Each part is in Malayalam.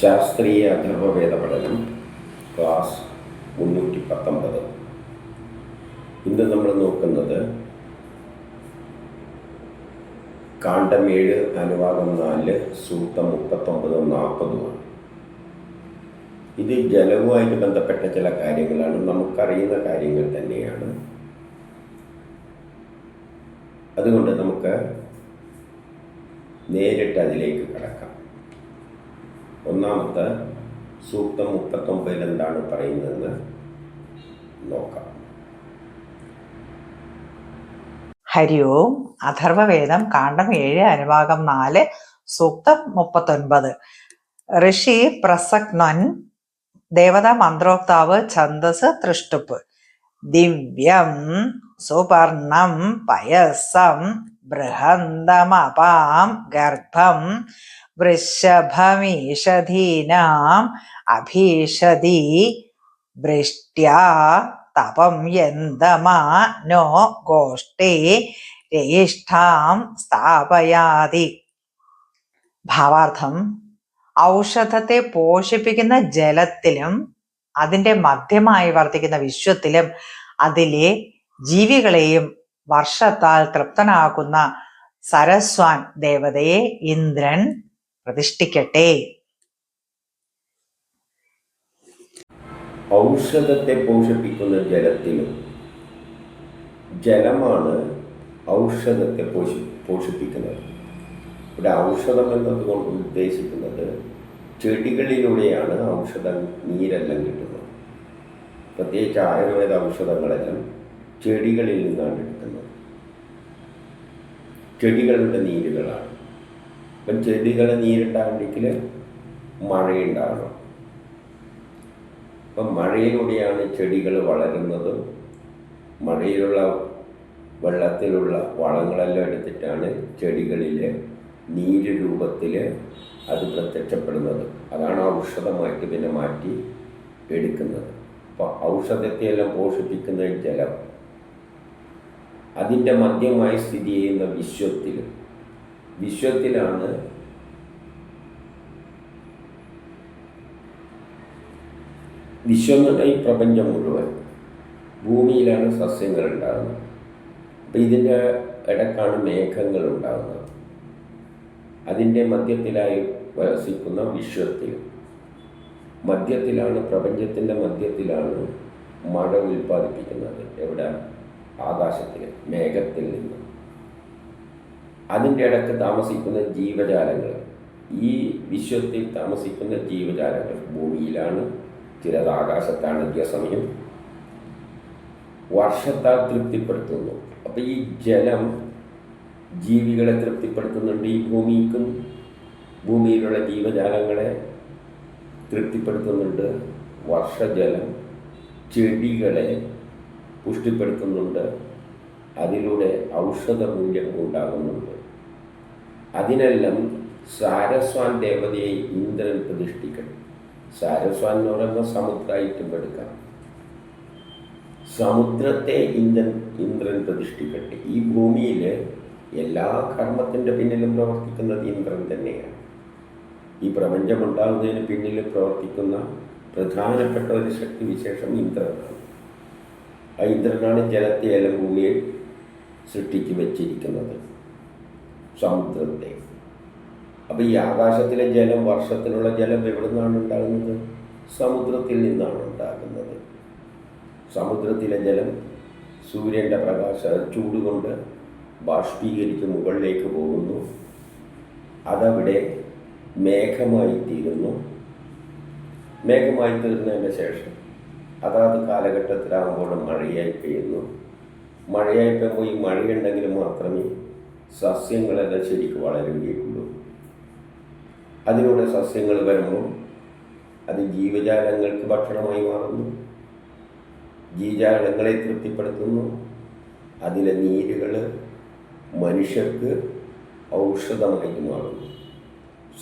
ശാസ്ത്രീയ അഥർവവേദ പഠനം ക്ലാസ് മുന്നൂറ്റി പത്തൊമ്പത് ഇന്ന് നമ്മൾ നോക്കുന്നത് കാണ്ഡം ഏഴ് അനുവാദം നാല് സൂക്തം മുപ്പത്തൊമ്പതും നാൽപ്പതുമാണ് ഇത് ജലവുമായിട്ട് ബന്ധപ്പെട്ട ചില കാര്യങ്ങളാണ്. നമുക്കറിയുന്ന കാര്യങ്ങൾ തന്നെയാണ്. അതുകൊണ്ട് നമുക്ക് നേരിട്ട് അതിലേക്ക് കടക്കാം. ഒന്നാമത്തെ സൂക്തം മുപ്പത്തൊമ്പതിൽ എന്താണ് പറയുന്നതെന്ന് നോക്കാം. ഹരി ഓം അഥർവവേദം കാണ്ഡം ഏഴ് അനുഭാഗം നാല് സൂക്തം മുപ്പത്തൊൻപത്. ഋഷി പ്രസക്നൻ ദേവതാ മന്ത്രോക്താവ് ഛന്ദസ് തൃഷ്ടുപ്പ്. ദിവ്യം സുപർണം പയസം ബൃഹന്തമപാം ഗർഭം വൃഷഭമീഷധീനാം അഭീഷതി വൃഷ്ട്യാ തപം യന്തമാ നോ ഗോഷ്ടേ രയിഷ്ഠാം സ്ഥാപയാതി. ഭാവാർത്ഥം ഔഷധത്തെ പോഷിപ്പിക്കുന്ന ജലത്തിലും അതിന്റെ മധ്യമായി വർത്തിക്കുന്ന വിശ്വത്തിലും അതിലെ ജീവികളെയും വർഷത്താൽ തൃപ്തനാകുന്ന സരസ്വാൻ ദേവതയെ ഇന്ദ്രൻ പ്രതിഷ്ഠിക്കട്ടെ. ഔഷധത്തെ പോഷിപ്പിക്കുന്ന ജലത്തിനും ജലമാണ് ഔഷധത്തെ പോഷി പോഷിപ്പിക്കുന്നത്. ഇവിടെ ഔഷധം എന്നതുകൊണ്ട് ഉദ്ദേശിക്കുന്നത് ചെടികളിലൂടെയാണ് ഔഷധം നീരെല്ലാം കിട്ടുന്നത്. പ്രത്യേകിച്ച് ആയുർവേദ ഔഷധങ്ങളെല്ലാം ചെടികളിൽ നിന്നാണ് എടുക്കുന്നത്. ചെടികളുടെ നീരുകളാണ്. അപ്പം ചെടികളുടെ നീരുണ്ടാകണമെങ്കിൽ മഴയുണ്ടാകണം അപ്പം മഴയിലൂടെയാണ് ചെടികൾ വളരുന്നതും മഴയിലുള്ള വെള്ളത്തിലുള്ള വളങ്ങളെല്ലാം എടുത്തിട്ടാണ് ചെടികളിൽ നീര് രൂപത്തിൽ അത് പ്രത്യക്ഷപ്പെടുന്നത്. അതാണ് ഔഷധമായിട്ട് പിന്നെ മാറ്റി എടുക്കുന്നത്. അപ്പോൾ ഔഷധത്തെയെല്ലാം പോഷിപ്പിക്കുന്ന ജലം അതിന്റെ മധ്യമായി സ്ഥിതി ചെയ്യുന്ന വിശ്വത്തിൽ. വിശ്വത്തിലാണ് വിശ്വം ഈ പ്രപഞ്ചം മുഴുവൻ. ഭൂമിയിലാണ് സസ്യങ്ങൾ ഉണ്ടാകുന്നത്. അപ്പം ഇതിന്റെ ഇടക്കാണ് മേഘങ്ങൾ ഉണ്ടാകുന്നത്. അതിന്റെ മധ്യത്തിലായി വസിക്കുന്ന വിശ്വത്തിൽ. മധ്യത്തിലാണ് പ്രപഞ്ചത്തിന്റെ മധ്യത്തിലാണ് മഴ ഉൽപ്പാദിപ്പിക്കുന്നത്. എവിടെ ആകാശത്തിൽ മേഘത്തിൽ നിന്ന്. അതിന്റെ ഇടയ്ക്ക് താമസിക്കുന്ന ജീവജാലങ്ങൾ ഈ വിശ്വത്തിൽ താമസിക്കുന്ന ജീവജാലങ്ങൾ ഭൂമിയിലാണ് ചിലത് ആകാശത്താണ് അന്ത്യസമയം വർഷത്താൽ തൃപ്തിപ്പെടുത്തുന്നു. അപ്പോൾ ഈ ജലം ജീവികളെ തൃപ്തിപ്പെടുത്തുന്നുണ്ട് ഈ ഭൂമിക്കും. ഭൂമിയിലുള്ള ജീവജാലങ്ങളെ തൃപ്തിപ്പെടുത്തുന്നുണ്ട്. വർഷജലം ചെടികളെ പുഷ്ടിപ്പെടുത്തുന്നുണ്ട് അതിലൂടെ ഔഷധ മൂല്യം ഉണ്ടാകുന്നുണ്ട്. അതിനെല്ലാം സാരസ്വാൻ ദേവതയെ ഇന്ദ്രൻ പ്രതിഷ്ഠിക്കണം. സാരസ്വാൻ എന്ന് പറയുന്ന സമുദ്രമായിട്ടും എടുക്കാം. സമുദ്രത്തെ ഇന്ദ്രൻ ഇന്ദ്രൻ പ്രതിഷ്ഠിക്കട്ടെ. ഈ ഭൂമിയിൽ എല്ലാ കർമ്മത്തിന്റെ പിന്നിലും പ്രവർത്തിക്കുന്നത് ഇന്ദ്രൻ തന്നെയാണ്. ഈ പ്രപഞ്ചമുണ്ടാകുന്നതിന് പിന്നിൽ പ്രവർത്തിക്കുന്ന പ്രധാനപ്പെട്ട ഒരു ശക്തി വിശേഷം ഇന്ദ്രനാണ്. ഇന്ദ്രനാണ് ജലത്തെ ഭൂമിയിൽ ഭൂമിയെ സൃഷ്ടിച്ചു വെച്ചിരിക്കുന്നത്. സമുദ്രത്തെ. അപ്പോൾ ഈ ആകാശത്തിലെ ജലം വർഷത്തിലുള്ള ജലം എവിടെ നിന്നാണ് ഉണ്ടാകുന്നത്? സമുദ്രത്തിൽ നിന്നാണ് ഉണ്ടാകുന്നത്. സമുദ്രത്തിലെ ജലം സൂര്യന്റെ പ്രകാശ ചൂട് കൊണ്ട് ബാഷ്പീകരിച്ച് മുകളിലേക്ക് പോകുന്നു. അതവിടെ മേഘമായി തീരുന്നു മേഘമായി തീർന്നതിന് ശേഷം അതാത് കാലഘട്ടത്തിലാകുമ്പോൾ മഴയായി പെയ്യുന്നു. മഴയായി പെയ്യുമ്പോൾ ഈ മഴയുണ്ടെങ്കിൽ മാത്രമേ സസ്യങ്ങളെല്ലാം ശരിക്കും വളരുകയുള്ളൂ. അതിലൂടെ സസ്യങ്ങൾ വരുമ്പോൾ അത് ജീവജാലങ്ങൾക്ക് ഭക്ഷണമായി മാറുന്നു. ജീവജാലങ്ങളെ തൃപ്തിപ്പെടുത്തുന്നു. അതിലെ നീരുകൾ മനുഷ്യർക്ക് ഔഷധമായി മാറുന്നു.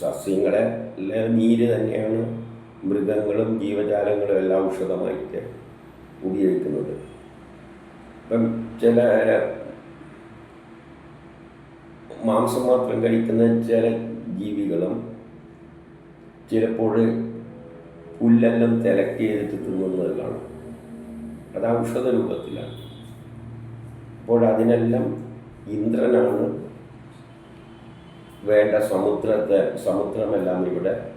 സസ്യങ്ങളെ നീര് തന്നെയാണ്. മൃഗങ്ങളും ജീവജാലങ്ങളും എല്ലാം ഔഷധമായിട്ട് ഉപയോഗിക്കുന്നത് ഇപ്പം ചില മാംസം മാത്രം കഴിക്കുന്ന ചില ജീവികളും ചിലപ്പോൾ പുല്ലെല്ലാം തിലക്കി ചെയ്തിട്ട് തിന്നുന്നത് കാണും. അത് ഔഷധ രൂപത്തിലാണ്. അപ്പോൾ അതിനെല്ലാം ഇന്ദ്രനാണ് വേണ്ട സമുദ്രത്തെ സമുദ്രമെല്ലാം ഇവിടെ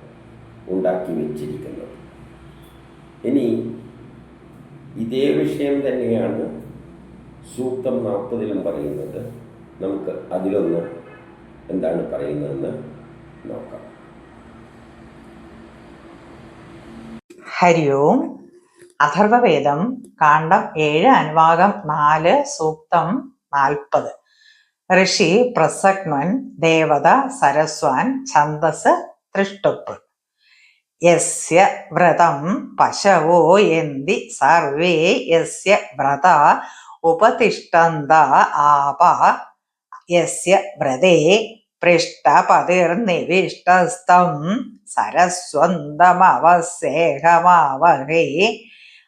ഉണ്ടാക്കി വെച്ചിരിക്കുന്നത്. ഇനി ഇതേ വിഷയം തന്നെയാണ് സൂക്തം നാൽപ്പതിലും പറയുന്നത്. നമുക്ക് അതിലൊന്ന് എന്താണ് പറയുന്നതെന്ന് നോക്കാം. ഹരി ഓം അഥർവവേദം കാണ്ഡം ഏഴ് അനുവാകം നാല് സൂക്തം നാൽപ്പത്. ഋഷി പ്രസക്മൻ ദേവത സരസ്വാൻ ഛന്ദസ് തൃഷ്ടുപ്പ്. യസ്യ വ്രതം പശവോ എന്തി സർവേ യസ്യ വ്രത ഉപതിഷ്ഠന്ത ആപ യസ്യ വ്രതേ പൃഷ്ടപതിർനിവിഷ്ടസ്തം സരസ്വന്തമവസേഹമാവഹേ.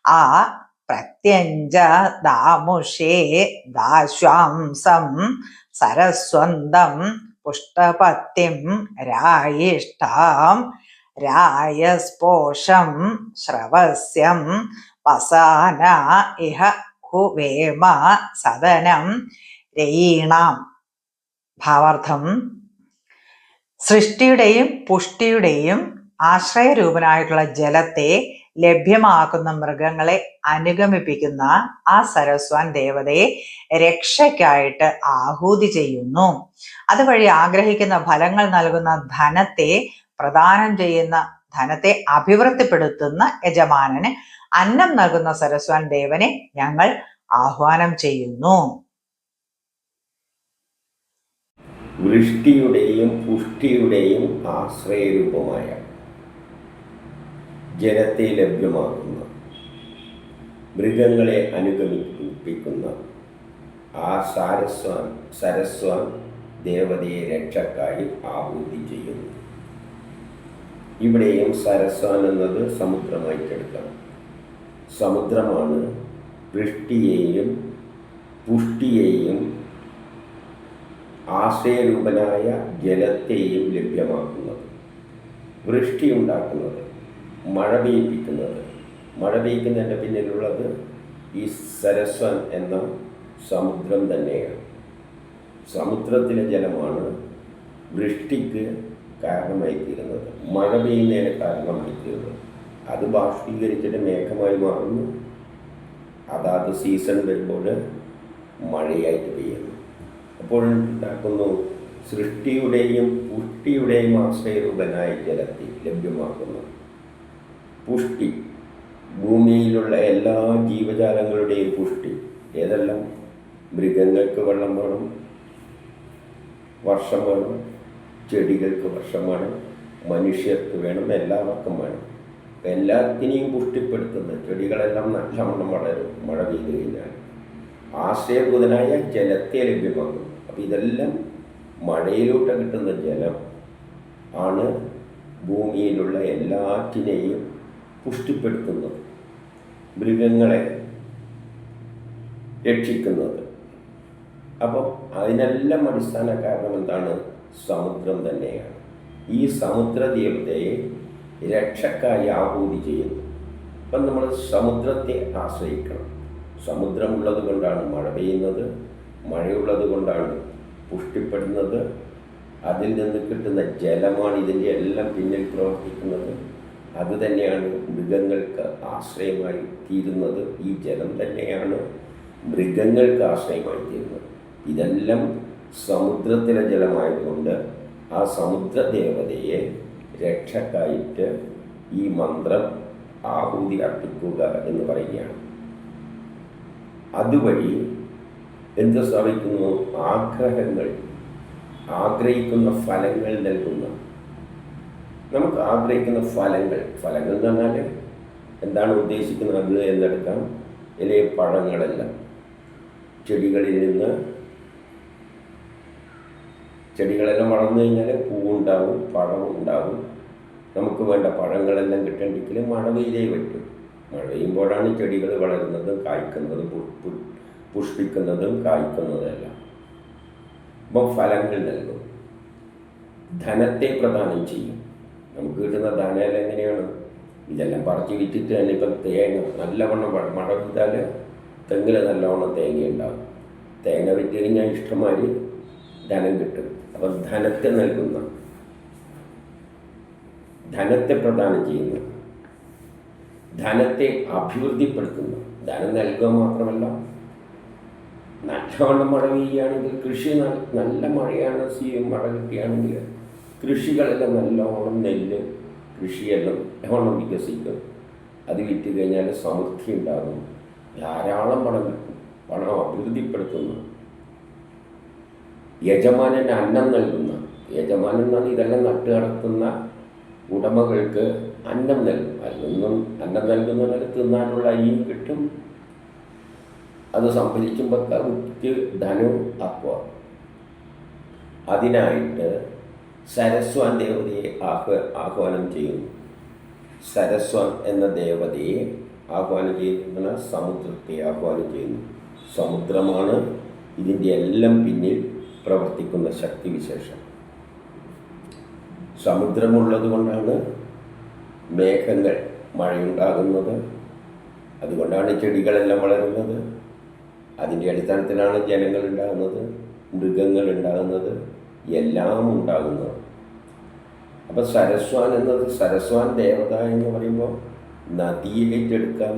ആ പ്രത്യഞ്ച ദാമുഷേ ദാശ്വാംസം സരസ്വന്തം പുഷ്ടപത്തിം രായിഷ്ഠാം രായസ്പോഷം ശ്രവസ്യം വസാന ഇഹ ഹുവേമ സദനം രയീണാം ഭാവാർത്ഥം. സൃഷ്ടിയുടെയും പുഷ്ടിയുടെയും ആശ്രയരൂപനായിട്ടുള്ള ജലത്തെ ലഭ്യമാക്കുന്ന മൃഗങ്ങളെ അനുഗമിപ്പിക്കുന്ന ആ സരസ്വാൻ ദേവതയെ രക്ഷയ്ക്കായിട്ട് ആഹൂതി ചെയ്യുന്നു. അതുവഴി ആഗ്രഹിക്കുന്ന ഫലങ്ങൾ നൽകുന്ന ധനത്തെ പ്രദാനം ചെയ്യുന്ന ധനത്തെ അഭിവൃദ്ധിപ്പെടുത്തുന്ന യജമാനന് അന്നം നൽകുന്ന സരസ്വാൻ ദേവനെ ഞങ്ങൾ ആഹ്വാനം ചെയ്യുന്നു. വൃഷ്ടിയുടെയും പുഷ്ടിയുടെയും ആശ്രയരൂപമായ ജലത്തെ ലഭ്യമാക്കുന്ന മൃഗങ്ങളെ അനുഗമിപ്പിക്കുന്ന ആ സാരസ്വാൻ സരസ്വാൻ ദേവതയെ രക്ഷക്കായി ആഹൂതി ചെയ്യുന്നു. ഇവിടെയും സരസ്വാൻ എന്നത് സമുദ്രമായി സമുദ്രമായിട്ടെടുക്കാം. സമുദ്രമാണ് വൃഷ്ടിയെയും പുഷ്ടിയെയും ആശയരൂപനായ ജലത്തെയും ലഭ്യമാക്കുന്നത്. വൃഷ്ടി ഉണ്ടാക്കുന്നത് മഴ പെയ്യിപ്പിക്കുന്നത്. മഴ പെയ്യിക്കുന്നതിന്റെ പിന്നിലുള്ളത് ഈ സരസ്വൻ എന്ന സമുദ്രം തന്നെയാണ്. സമുദ്രത്തിലെ ജലമാണ് വൃഷ്ടിക്ക് കാരണമായി തീരുന്നത് മഴ പെയ്യുന്നതിന് കാരണമായി തീരുന്നത് അത് ബാഷ്പീകരിച്ചിട്ട് മേഘമായി മാറുന്നു. അതാത് സീസൺ വരുമ്പോൾ മഴയായിട്ട് പെയ്യുന്നു. അപ്പോൾ ഉണ്ടാക്കുന്നു സൃഷ്ടിയുടെയും പുഷ്ടിയുടെയും ആശ്രയരൂപനായ ജലത്തിൽ ലഭ്യമാക്കുന്നു. പുഷ്ടി ഭൂമിയിലുള്ള എല്ലാ ജീവജാലങ്ങളുടെയും പുഷ്ടി ഏതെല്ലാം? മൃഗങ്ങൾക്ക് വെള്ളം വേണം വർഷം വേണം ചെടികൾക്ക് വർഷം വേണം മനുഷ്യർക്ക് വേണം എല്ലാവർക്കും വേണം. എല്ലാത്തിനെയും പുഷ്ടിപ്പെടുത്തുന്ന ചെടികളെല്ലാം നല്ലവണ്ണം വളരും മഴ പെയ്തു കഴിഞ്ഞാൽ. ആശ്രയഭൂതനായ ജലത്തെ ലഭ്യമാകും അപ്പം ഇതെല്ലാം മഴയിലോട്ട് കിട്ടുന്ന ജലം ആണ് ഭൂമിയിലുള്ള എല്ലാറ്റിനെയും പുഷ്ടിപ്പെടുത്തുന്നത് മൃഗങ്ങളെ രക്ഷിക്കുന്നത്. അപ്പം അതിനെല്ലാം അടിസ്ഥാന കാരണം എന്താണ്? സമുദ്രം തന്നെയാണ്. ഈ സമുദ്രദേവതയെ രക്ഷക്കായി ആഹൂതി ചെയ്യുന്നു. അപ്പം നമ്മൾ സമുദ്രത്തെ ആശ്രയിക്കണം. സമുദ്രമുള്ളത് കൊണ്ടാണ് മഴ പെയ്യുന്നത്. മഴയുള്ളത് കൊണ്ടാണ് പുഷ്ടിപ്പെടുന്നത് അതിൽ നിന്ന് കിട്ടുന്ന ജലമാണ് ഇതിന്റെ എല്ലാം പിന്നിൽ പ്രവർത്തിക്കുന്നത്. അത് തന്നെയാണ് മൃഗങ്ങൾക്ക് ആശ്രയമായി തീരുന്നത്. ഈ ജലം തന്നെയാണ് മൃഗങ്ങൾക്ക് ആശ്രയമായി തീരുന്നത്. ഇതെല്ലാം സമുദ്രത്തിലെ ജലമായതുകൊണ്ട് ആ സമുദ്ര ദേവതയെ രക്ഷക്കായിട്ട് ഈ മന്ത്രം ആഹൂതി അർപ്പിക്കുക എന്ന് പറയുകയാണ്. അതുവഴി എന്ത് സാധിക്കുന്നു ആഗ്രഹങ്ങൾ ആഗ്രഹിക്കുന്ന ഫലങ്ങൾ നൽകുന്ന നമുക്ക് ആഗ്രഹിക്കുന്ന ഫലങ്ങൾ ഫലങ്ങൾ എന്ന് പറഞ്ഞാൽ എന്താണ് ഉദ്ദേശിക്കുന്നത്? എന്നെടുക്കാം. ഇലയെ പഴങ്ങളെല്ലാം. ചെടികളിൽ നിന്ന് ചെടികളെല്ലാം വളർന്നു കഴിഞ്ഞാൽ പൂവുണ്ടാവും പഴവും ഉണ്ടാവും. നമുക്ക് വേണ്ട പഴങ്ങളെല്ലാം കിട്ടണമെങ്കിൽ മഴ പെയ്തേ പറ്റും. മഴ പെയ്യുമ്പോഴാണ് ചെടികൾ വളരുന്നതും കായ്ക്കുന്നതും പുഷ്പിക്കുന്നതും കായ്ക്കുന്നതെല്ലാം അപ്പം ഫലങ്ങൾ നൽകും. ധനത്തെ പ്രദാനം ചെയ്യും. നമുക്ക് കിട്ടുന്ന ധനമെല്ലാം എങ്ങനെയാണ്? ഇതെല്ലാം പറിച്ച് വിറ്റിട്ട് തന്നെ ഇപ്പം തേങ്ങ നല്ലവണ്ണം മഴ പെയ്താൽ തെങ്ങിൽ നല്ലവണ്ണം തേങ്ങ ഉണ്ടാവും. തേങ്ങ വിറ്റ് കഴിഞ്ഞാൽ ഇഷ്ടമാതിരി ധനം കിട്ടും. അപ്പം ധനത്തെ നൽകുന്ന ധനത്തെ പ്രദാനം ചെയ്യുന്നു ധനത്തെ അഭിവൃദ്ധിപ്പെടുത്തുന്നു ധനം നൽകുക മാത്രമല്ല നല്ലവണ്ണം മഴ പെയ്യുകയാണെങ്കിൽ കൃഷി നല്ല മഴയാണ് സീ മഴ കിട്ടുകയാണെങ്കിൽ കൃഷികളെല്ലാം നല്ലവണ്ണം നെല്ല് കൃഷിയെല്ലാം നല്ലവണ്ണം വികസിക്കും. അത് വിറ്റ് കഴിഞ്ഞാൽ സമൃദ്ധി ഉണ്ടാകും. ധാരാളം പണം പണം അഭിവൃദ്ധിപ്പെടുത്തുന്നു. യജമാനന് അന്നം നൽകുന്ന യജമാനൻ എന്നാണ് ഇതെല്ലാം നട്ട് നടത്തുന്ന ഉടമകൾക്ക് അന്നം നൽകും. അതിൽ നിന്നും അന്നം നൽകുന്നവർക്ക് തിന്നാനുള്ള അരിയും കിട്ടും. അത് സംഭരിക്കുമ്പോൾ വിറ്റ് ധനു അപ്പോൾ അതിനായിട്ട് സരസ്വാൻ ദേവതയെ ആഹ്വ ആഹ്വാനം ചെയ്യുന്നു. സരസ്വാൻ എന്ന ദേവതയെ ആഹ്വാനം ചെയ്യുന്ന സമുദ്രത്തെ ആഹ്വാനം ചെയ്യുന്നു. സമുദ്രമാണ് ഇതിന്റെ എല്ലാം പിന്നിൽ പ്രവർത്തിക്കുന്ന ശക്തിവിശേഷം. സമുദ്രമുള്ളത് കൊണ്ടാണ് മേഘങ്ങൾ മഴയുണ്ടാകുന്നത്. അതുകൊണ്ടാണ് ചെടികളെല്ലാം വളരുന്നത്. അതിന്റെ അടിസ്ഥാനത്തിലാണ് ജനങ്ങൾ ഉണ്ടാകുന്നത് മൃഗങ്ങൾ ഉണ്ടാകുന്നത് എല്ലാം ഉണ്ടാകുന്നത്. അപ്പോൾ സരസ്വാൻ എന്നത് സരസ്വാൻ ദേവത എന്ന് പറയുമ്പോൾ നദിയെ ഏറ്റെടുക്കാം.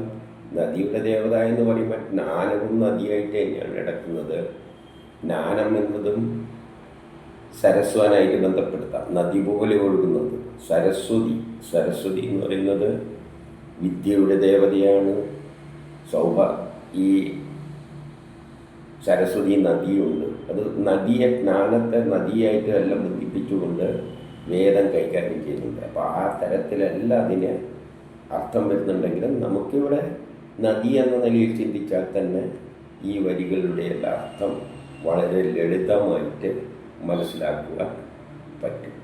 നദിയുടെ ദേവത എന്ന് പറയുമ്പോൾ ജ്ഞാനവും നദിയായിട്ട് തന്നെയാണ് കിടക്കുന്നത് ജ്ഞാനം എന്നതും സരസ്വാനായിട്ട് ബന്ധപ്പെടുത്താം. നദി പോലെ ഒഴുകുന്നത്. സരസ്വതി സരസ്വതി എന്ന് പറയുന്നത് വിദ്യയുടെ ദേവതയാണ്. സൗഭ ഈ സരസ്വതി നദിയുണ്ട്. അത് നദിയെ ജ്ഞാനത്തെ നദിയായിട്ട് എല്ലാം ബന്ധിപ്പിച്ചുകൊണ്ട് വേദം കൈകാര്യം ചെയ്യുന്നുണ്ട്. അപ്പോൾ ആ തരത്തിലല്ല അതിന് അർത്ഥം വരുന്നുണ്ടെങ്കിലും നമുക്കിവിടെ നദി എന്ന നിലയിൽ ചിന്തിച്ചാൽ തന്നെ ഈ വരികളുടെ എല്ലാ അർത്ഥം വളരെ ലളിതമായിട്ട് മനസ്സിലാക്കുക പറ്റും.